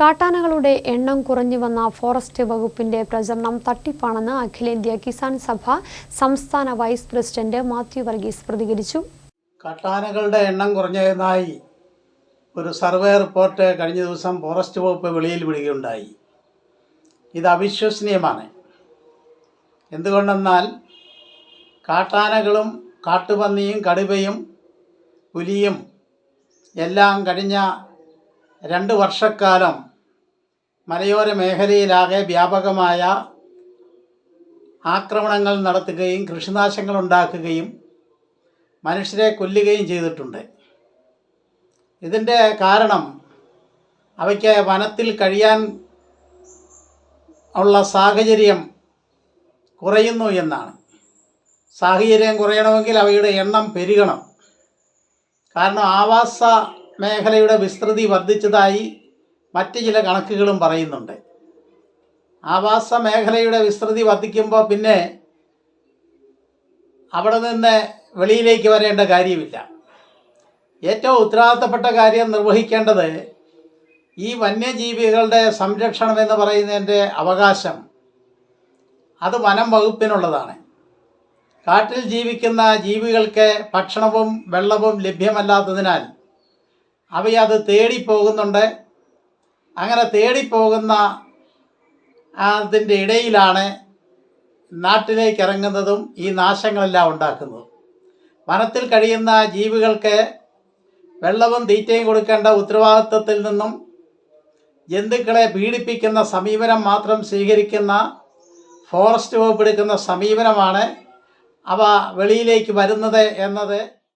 കാട്ടാനകളുടെ എണ്ണം കുറഞ്ഞു വന്ന ഫോറസ്റ്റ് വകുപ്പിന്റെ പ്രചരണം തട്ടിപ്പാണെന്ന് അഖിലേന്ത്യാ കിസാൻ സഭ സംസ്ഥാന വൈസ് പ്രസിഡന്റ് മാത്യു വർഗീസ് പ്രതികരിച്ചു. കാട്ടാനകളുടെ എണ്ണം കുറഞ്ഞതായി ഒരു സർവേ റിപ്പോർട്ട് കഴിഞ്ഞ ദിവസം ഫോറസ്റ്റ് വകുപ്പ് വെളിയിൽ വിടുകയുണ്ടായി. ഇത് അവിശ്വസനീയമാണ്. എന്തുകൊണ്ടെന്നാൽ കാട്ടാനകളും കാട്ടുപന്നിയും കടുവയും പുലിയും എല്ലാം കഴിഞ്ഞ രണ്ട് വർഷക്കാലം മലയോര മേഖലയിലാകെ വ്യാപകമായ ആക്രമണങ്ങൾ നടത്തുകയും കൃഷിനാശങ്ങൾ ഉണ്ടാക്കുകയും മനുഷ്യരെ കൊല്ലുകയും ചെയ്തിട്ടുണ്ട്. ഇതിന്റെ കാരണം അവയ്ക്ക് വനത്തിൽ കഴിയാൻ ഉള്ള സാഹചര്യം കുറയുന്നു എന്നാണ്. സാഹചര്യം കുറയണമെങ്കിൽ അവയുടെ എണ്ണം പെരുകണം. കാരണം ആവാസ മേഖലയുടെ വിസ്തൃതി വർദ്ധിച്ചതായി മറ്റ് ചില കണക്കുകളും പറയുന്നുണ്ട്. ആവാസ മേഖലയുടെ വിസ്തൃതി വർദ്ധിക്കുമ്പോൾ പിന്നെ അവിടെ നിന്ന് വെളിയിലേക്ക് വരേണ്ട കാര്യമില്ല. ഏറ്റവും ഉത്തരവാദിത്തപ്പെട്ട കാര്യം നിർവഹിക്കേണ്ടത് ഈ വന്യജീവികളുടെ സംരക്ഷണം എന്ന് പറയുന്നതിന്റെ അവകാശം. അത് വനം വകുപ്പിനുള്ളതാണ്. കാട്ടിൽ ജീവിക്കുന്ന ജീവികൾക്ക് ഭക്ഷണവും വെള്ളവും ലഭ്യമല്ലാത്തതിനാൽ അവയത് തേടിപ്പോകുന്നുണ്ട്. അങ്ങനെ തേടിപ്പോകുന്ന അതിന്റെ ഇടയിലാണ് നാട്ടിലേക്ക് ഇറങ്ങുന്നതും ഈ നാശങ്ങളെല്ലാം ഉണ്ടാക്കുന്നതും. വനത്തിൽ കഴിയുന്ന ജീവികൾക്ക് വെള്ളവും തീറ്റയും കൊടുക്കേണ്ട ഉത്തരവാദിത്വത്തിൽ നിന്നും ജന്തുക്കളെ പീഡിപ്പിക്കുന്ന സമീപനം മാത്രം സ്വീകരിക്കുന്ന ഫോറസ്റ്റ് വകുപ്പ് എടുക്കുന്ന സമീപനമാണ് അവ വെളിയിലേക്ക് വരുന്നത് എന്നത്